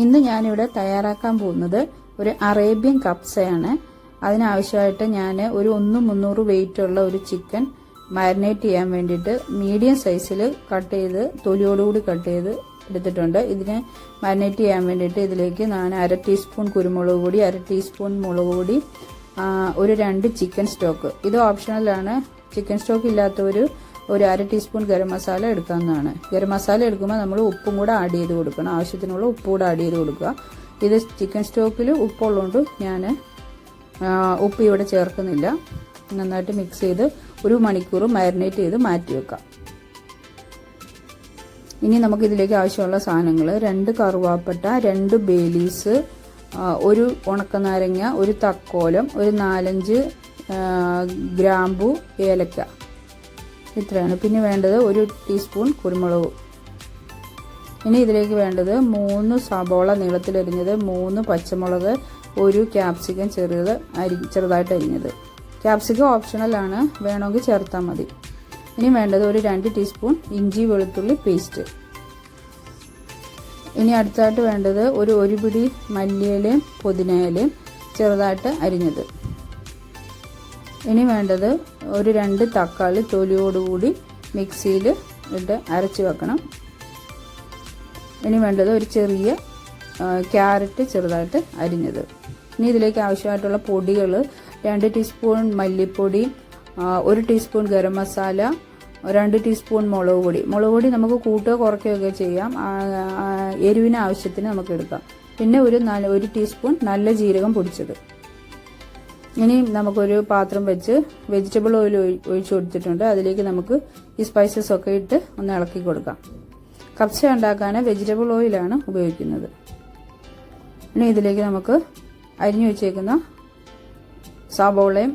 ഇന്ന് ഞാനിവിടെ തയ്യാറാക്കാൻ പോകുന്നത് ഒരു അറേബ്യൻ കപ്സയാണ്. അതിനാവശ്യമായിട്ട് ഞാൻ ഒരു ഒന്ന് മുന്നൂറ് വെയിറ്റ് ഉള്ള ഒരു ചിക്കൻ മാരിനേറ്റ് ചെയ്യാൻ വേണ്ടിയിട്ട് മീഡിയം സൈസിൽ കട്ട് ചെയ്ത് തൊലിയോടുകൂടി കട്ട് ചെയ്ത് എടുത്തിട്ടുണ്ട്. ഇതിനെ മാരിനേറ്റ് ചെയ്യാൻ വേണ്ടിയിട്ട് ഇതിലേക്ക് ഞാൻ അര ടീസ്പൂൺ കുരുമുളക് പൊടി അര ടീസ്പൂൺ മുളക് പൊടി ഒരു രണ്ട് ചിക്കൻ സ്റ്റോക്ക് ഇത് ഓപ്ഷണലാണ് ചിക്കൻ സ്റ്റോക്ക് ഇല്ലാത്തവർ ഒരു അര ടീസ്പൂൺ ഗരം മസാല എടുക്കാവുന്നതാണ്. ഗരം മസാല എടുക്കുമ്പോൾ നമ്മൾ ഉപ്പും കൂടെ ആഡ് ചെയ്ത് കൊടുക്കണം. ആവശ്യത്തിനുള്ള ഉപ്പ് കൂടെ ആഡ് ചെയ്ത് കൊടുക്കുക. ഇത് ചിക്കൻ സ്റ്റോക്കിൽ ഉപ്പുള്ളതുകൊണ്ട് ഞാൻ ഉപ്പ് ഇവിടെ ചേർക്കുന്നില്ല. നന്നായിട്ട് മിക്സ് ചെയ്ത് ഒരു മണിക്കൂർ മാരിനേറ്റ് ചെയ്ത് മാറ്റി വെക്കാം. ഇനി നമുക്ക് ഇതിലേക്ക് ആവശ്യമുള്ള സാധനങ്ങൾ രണ്ട് കറുവാപ്പട്ട രണ്ട് ബേലീസ് ഒരു ഉണക്കനാരങ്ങ ഒരു തക്കോലം ഒരു നാലഞ്ച് ഗ്രാമ്പു ഏലക്ക. ഇത്രയാണ്. പിന്നെ വേണ്ടത് ഒരു ടീസ്പൂൺ കുരുമുളക്. ഇനി ഇതിലേക്ക് വേണ്ടത് മൂന്ന് സബോള നീളത്തിലരിഞ്ഞത് മൂന്ന് പച്ചമുളക് ഒരു ക്യാപ്സിക്കം ചെറുത് അരി ചെറുതായിട്ട് അരിഞ്ഞത്. ക്യാപ്സിക്കം ഓപ്ഷണലാണ് വേണമെങ്കിൽ ചേർത്താൽ മതി. ഇനി വേണ്ടത് ഒരു രണ്ട് ടീസ്പൂൺ ഇഞ്ചി വെളുത്തുള്ളി പേസ്റ്റ് ഇനി അടുത്തായിട്ട് വേണ്ടത് ഒരു ഒരു പിടി മല്ലിയിലയും പുതിനയിലയും ചെറുതായിട്ട് അരിഞ്ഞത്. ഇനി വേണ്ടത് ഒരു രണ്ട് തക്കാളി തൊലിയോടുകൂടി മിക്സിയിൽ ഇട്ട് അരച്ച് വെക്കണം. ഇനി വേണ്ടത് ഒരു ചെറിയ ക്യാരറ്റ് ചെറുതായിട്ട് അരിഞ്ഞത്. ഇനി ഇതിലേക്ക് ആവശ്യമായിട്ടുള്ള പൊടികൾ രണ്ട് ടീസ്പൂൺ മല്ലിപ്പൊടി ഒരു ടീസ്പൂൺ ഗരം മസാല രണ്ട് ടീസ്പൂൺ മുളക് പൊടി. മുളക് പൊടി നമുക്ക് കൂട്ടുകയോ കുറയ്ക്കുകയൊക്കെ ചെയ്യാം. എരിവിന് ആവശ്യത്തിന് നമുക്ക് എടുക്കാം. പിന്നെ ഒരു നാല് ഒരു ടീസ്പൂൺ നല്ല ജീരകം പൊടിച്ചത്. ഇനി നമുക്കൊരു പാത്രം വെച്ച് വെജിറ്റബിൾ ഓയിൽ ഒഴിച്ചു കൊടുത്തിട്ടുണ്ട്. അതിലേക്ക് നമുക്ക് ഈ സ്പൈസസ് ഒക്കെ ഇട്ട് ഒന്ന് ഇളക്കി കൊടുക്കാം. കപ്സ ഉണ്ടാക്കാൻ വെജിറ്റബിൾ ഓയിലാണ് ഉപയോഗിക്കുന്നത്. ഇനി ഇതിലേക്ക് നമുക്ക് അരിഞ്ഞു വെച്ചേക്കുന്ന സബോളയും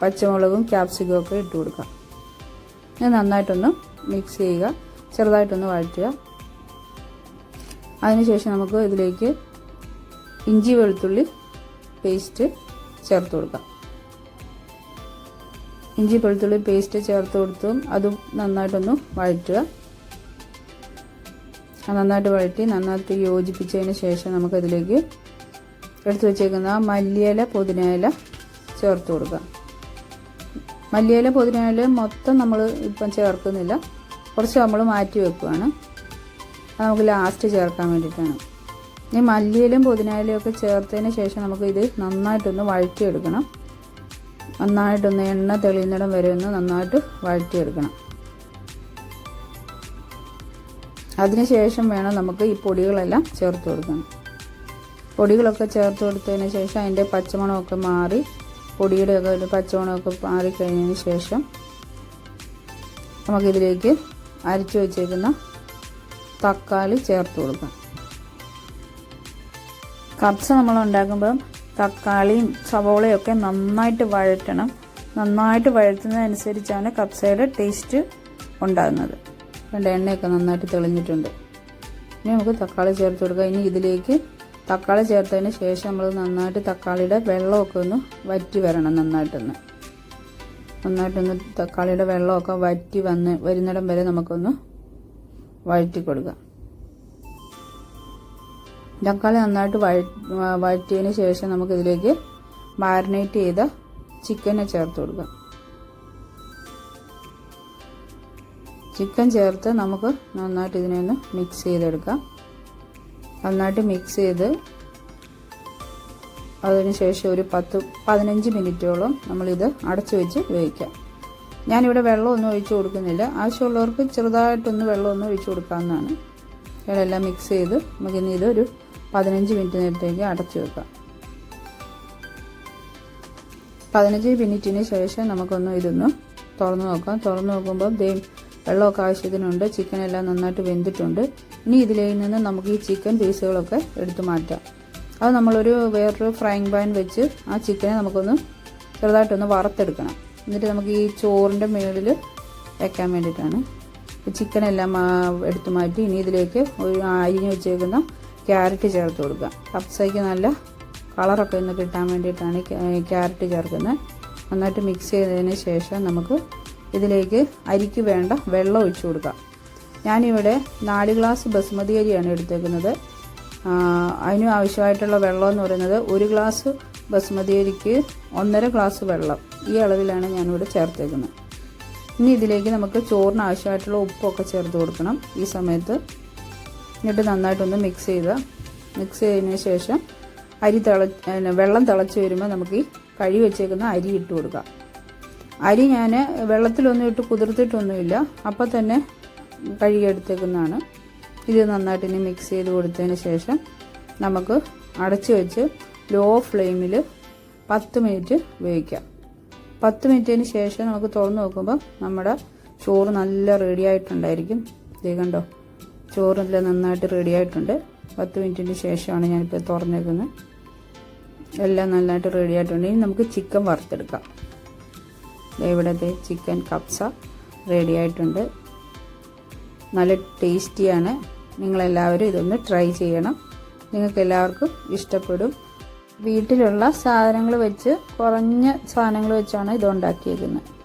പച്ചമുളകും ക്യാപ്സിക്കും ഒക്കെ ഇട്ട് കൊടുക്കാം. ഇത് നന്നായിട്ടൊന്ന് മിക്സ് ചെയ്യുക. ചെറുതായിട്ടൊന്ന് വഴറ്റുക. അതിനുശേഷം നമുക്ക് ഇതിലേക്ക് ഇഞ്ചി വെളുത്തുള്ളി പേസ്റ്റ് ചേർത്ത് കൊടുക്കാം. ഇഞ്ചി വെളുത്തുള്ളി പേസ്റ്റ് ചേർത്ത് കൊടുത്തും അതും നന്നായിട്ടൊന്ന് വഴറ്റുക. നന്നായിട്ട് വഴറ്റി നന്നായിട്ട് യോജിപ്പിച്ചതിന് ശേഷം നമുക്കതിലേക്ക് എടുത്തു വെച്ചേക്കുന്ന മല്ലിയില പുതിനയില ചേർത്ത് കൊടുക്കുക. മല്ലിയില പുതിനയില മൊത്തം നമ്മൾ ഇപ്പം ചേർക്കുന്നില്ല. കുറച്ച് നമ്മൾ മാറ്റി വെക്കുകയാണ് അത് നമുക്ക് ലാസ്റ്റ് ചേർക്കാൻ വേണ്ടിയിട്ടാണ്. ഇനി മല്ലിയിലും പുതിനയിലും ഒക്കെ ചേർത്തതിന് ശേഷം നമുക്ക് ഇത് നന്നായിട്ടൊന്ന് വഴറ്റിയെടുക്കണം. നന്നായിട്ടൊന്ന് എണ്ണ തെളിയുന്നിടം വരെ ഒന്ന് നന്നായിട്ട് വഴറ്റിയെടുക്കണം. അതിനുശേഷം വേണം നമുക്ക് ഈ പൊടികളെല്ലാം ചേർത്ത് കൊടുക്കണം പൊടികളൊക്കെ ചേർത്ത് കൊടുത്തതിന് ശേഷം അതിന്റെ പച്ചമണമൊക്കെ മാറി പൊടിയുടെയൊക്കെ ഒരു പച്ചമണമൊക്കെ മാറി കഴിഞ്ഞതിന് ശേഷം നമുക്കിതിലേക്ക് അരച്ചു വെച്ചേക്കുന്ന തക്കാളി ചേർത്ത് കൊടുക്കാം. കപ്സ നമ്മൾ ഉണ്ടാക്കുമ്പം തക്കാളിയും സവോളയും ഒക്കെ നന്നായിട്ട് വഴറ്റണം. നന്നായിട്ട് വഴറ്റുന്നതനുസരിച്ചാണ് കബ്സയുടെ ടേസ്റ്റ് ഉണ്ടാകുന്നത്. രണ്ട് എണ്ണയൊക്കെ നന്നായിട്ട് തെളിഞ്ഞിട്ടുണ്ട്. ഇനി നമുക്ക് തക്കാളി ചേർത്ത് കൊടുക്കാം. ഇനി ഇതിലേക്ക് തക്കാളി ചേർത്തതിന് ശേഷം നമ്മൾ നന്നായിട്ട് തക്കാളിയുടെ വെള്ളമൊക്കെ ഒന്ന് വറ്റി വരണം നന്നായിട്ടൊന്ന്. നന്നായിട്ടൊന്ന് തക്കാളിയുടെ വെള്ളമൊക്കെ വറ്റി വന്ന് വരുന്നിടം വരെ നമുക്കൊന്ന് വഴറ്റി കൊടുക്കാം. തക്കാളി നന്നായിട്ട് വഴ വഴറ്റിയതിന് ശേഷം നമുക്കിതിലേക്ക് മാരിനേറ്റ് ചെയ്ത ചിക്കനെ ചേർത്ത് കൊടുക്കാം. ചിക്കൻ ചേർത്ത് നമുക്ക് നന്നായിട്ട് ഇതിനെ ഒന്ന് മിക്സ് ചെയ്തെടുക്കാം. നന്നായിട്ട് മിക്സ് ചെയ്ത് അതിനുശേഷം ഒരു പത്ത് പതിനഞ്ച് മിനിറ്റോളം നമ്മളിത് അടച്ചു വെച്ച് വേവിക്കാം. ഞാനിവിടെ വെള്ളമൊന്നും ഒഴിച്ചു കൊടുക്കുന്നില്ല. ആവശ്യമുള്ളവർക്ക് ചെറുതായിട്ടൊന്ന് വെള്ളമൊന്നും ഒഴിച്ചു കൊടുക്കാവുന്നതാണ്. ഇതെല്ലാം മിക്സ് ചെയ്ത് നമുക്കിന്ന് ഇത് ഒരു പതിനഞ്ച് മിനിറ്റ് നേരത്തേക്ക് അടച്ചു വെക്കാം പതിനഞ്ച് മിനിറ്റിന് ശേഷം നമുക്കൊന്ന് ഇതൊന്ന് തുറന്നു നോക്കാം. തുറന്നു നോക്കുമ്പോൾ ദേ വെള്ളമൊക്കെ ആവശ്യത്തിനുണ്ട്. ചിക്കൻ എല്ലാം നന്നായിട്ട് വെന്തിട്ടുണ്ട്. ഇനി ഇതിലേ നിന്ന് നമുക്ക് ഈ ചിക്കൻ പീസുകളൊക്കെ എടുത്തു മാറ്റാം. അത് നമ്മളൊരു വേറൊരു ഫ്രൈങ് പാൻ വെച്ച് ആ ചിക്കനെ നമുക്കൊന്ന് ചെറുതായിട്ടൊന്ന് വറുത്തെടുക്കണം. എന്നിട്ട് നമുക്ക് ഈ ചോറിന്റെ മുകളിൽ വെക്കാൻ വേണ്ടിയിട്ടാണ്. ചിക്കൻ എല്ലാം എടുത്തു മാറ്റി ഇനി ഇതിലേക്ക് ഒരു അരിഞ്ഞ് വെച്ചേക്കുന്ന ക്യാരറ്റ് ചേർത്ത് കൊടുക്കുക. കപ്സയ്ക്ക് നല്ല കളറൊക്കെ ഒന്ന് കിട്ടാൻ വേണ്ടിയിട്ടാണ് ക്യാരറ്റ് ചേർക്കുന്നത്. നന്നായിട്ട് മിക്സ് ചെയ്തതിന് ശേഷം നമുക്ക് ഇതിലേക്ക് അരിക്ക് വേണ്ട വെള്ളം ഒഴിച്ചു കൊടുക്കാം. ഞാനിവിടെ നാല് ഗ്ലാസ് ബസുമതി അരിയാണ് എടുത്തേക്കുന്നത്. അതിന് ആവശ്യമായിട്ടുള്ള വെള്ളം എന്ന് പറയുന്നത് ഒരു ഗ്ലാസ് ബസുമതി അരിക്ക് ഒന്നര ഗ്ലാസ് വെള്ളം. ഈ അളവിലാണ് ഞാനിവിടെ ചേർത്തേക്കുന്നത്. ഇനി ഇതിലേക്ക് നമുക്ക് ചോറിന് ആവശ്യമായിട്ടുള്ള ഉപ്പൊക്കെ ചേർത്ത് കൊടുക്കണം. ഈ സമയത്ത് എന്നിട്ട് നന്നായിട്ടൊന്ന് മിക്സ് ചെയ്ത് മിക്സ് ചെയ്തതിന് ശേഷം അരി തിള വെള്ളം തിളച്ച് വരുമ്പോൾ നമുക്ക് ഈ കഴുകി വെച്ചേക്കുന്ന അരി ഇട്ട് കൊടുക്കാം. അരി ഞാൻ വെള്ളത്തിലൊന്നും ഇട്ട് കുതിർത്തിട്ടൊന്നുമില്ല. അപ്പോൾ തന്നെ കഴുകിയെടുത്തേക്കുന്നതാണ് ഇത് നന്നായിട്ട് ഇനി മിക്സ് ചെയ്ത് കൊടുത്തതിന് ശേഷം നമുക്ക് അടച്ചു വെച്ച് ലോ ഫ്ലെയിമിൽ പത്ത് മിനിറ്റ് വേവിക്കാം. പത്ത് മിനിറ്റിന് ശേഷം നമുക്ക് തുറന്ന് നോക്കുമ്പോൾ നമ്മുടെ ചോറ് നല്ല റെഡി ആയിട്ടുണ്ടായിരിക്കും. ഇത് കണ്ടോ? ചോറെല്ലാം നന്നായിട്ട് റെഡി ആയിട്ടുണ്ട്. പത്ത് മിനിറ്റിന് ശേഷമാണ് ഞാനിപ്പോൾ തുറന്നേക്കുന്നത്. എല്ലാം നന്നായിട്ട് ഇനി നമുക്ക് ചിക്കൻ വറുത്തെടുക്കാം. ഇവിടുത്തെ ചിക്കൻ കപ്സ റെഡി ആയിട്ടുണ്ട്. നല്ല ടേസ്റ്റിയാണ് നിങ്ങളെല്ലാവരും ഇതൊന്ന് ട്രൈ ചെയ്യണം. നിങ്ങൾക്ക് എല്ലാവർക്കും ഇഷ്ടപ്പെടും. വീട്ടിലുള്ള സാധനങ്ങൾ വെച്ച് കുറഞ്ഞ സാധനങ്ങൾ വെച്ചാണ് ഇത് ഉണ്ടാക്കിയേക്കുന്നത്.